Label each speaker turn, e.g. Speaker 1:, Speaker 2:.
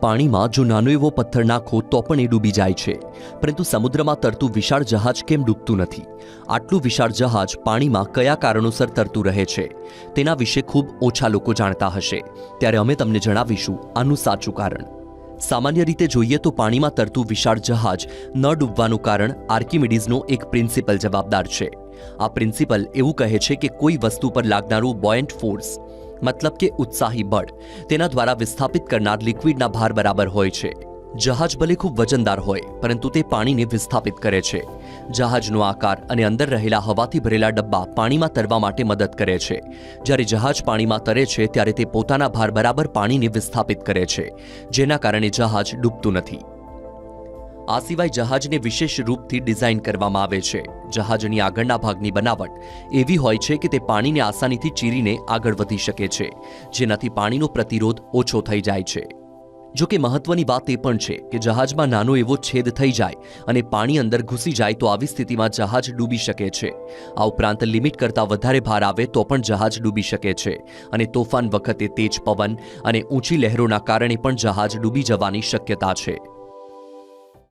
Speaker 1: પાણીમાં જો નાનો એવો પથ્થર નાખો તો પણ એ ડૂબી જાય છે. પરંતુ સમુદ્રમાં તરતું વિશાળ જહાજ કેમ ડૂબતું નથી? આટલું વિશાળ જહાજ પાણીમાં કયા કારણોસર તરતું રહે છે? તેના વિશે ખૂબ ઓછા લોકો જાણતા હશે. ત્યારે અમે તમને જણાવીશું આનું સાચું કારણ. સામાન્ય રીતે જોઈએ તો પાણીમાં તરતું વિશાળ જહાજ ન ડૂબવાનું કારણ આર્કિમિડીઝનો એક પ્રિન્સિપલ જવાબદાર છે. આ પ્રિન્સિપલ એવું કહે છે કે કોઈ વસ્તુ પર લાગનારું બોયન્ટ ફોર્સ મતલબ કે ઉત્સાહી બળ. તેના દ્વારા વિસ્થાપિત કરનાર લિક્વિડના ભાર બરાબર હોય છે. જહાજ ભલે ખૂબ વજનદાર હોય, પરંતુ તે પાણીને વિસ્થાપિત કરે છે. જહાજનો આકાર અને અંદર રહેલા હવાથી ભરેલા ડબ્બા પાણીમાં તરવા માટે મદદ કરે છે. જ્યારે જહાજ પાણીમાં તરે છે, ત્યારે તે પોતાના ભાર બરાબર પાણીને વિસ્થાપિત કરે છે, જેના કારણે જહાજ ડૂબતું નથી. આ સિવાય જહાજને વિશેષ રૂપથી ડિઝાઇન કરવામાં આવે છે. જહાજની આગળના ભાગની બનાવટ એવી હોય છે કે તે પાણીને આસાનીથી ચીરીને આગળ વધી શકે છે, જેનાથી પાણીનો પ્રતિરોધ ઓછો થઈ જાય છે. જો કે મહત્વની વાત એ પણ છે કે જહાજમાં નાનો એવો છેદ થઈ જાય અને પાણી અંદર ઘૂસી જાય તો આવી સ્થિતિમાં જહાજ ડૂબી શકે છે. આ ઉપરાંત લિમિટ કરતાં વધારે ભાર આવે તો પણ જહાજ ડૂબી શકે છે અને તોફાન વખતે તેજ પવન અને ઊંચી લહેરોના કારણે પણ જહાજ ડૂબી જવાની શક્યતા છે.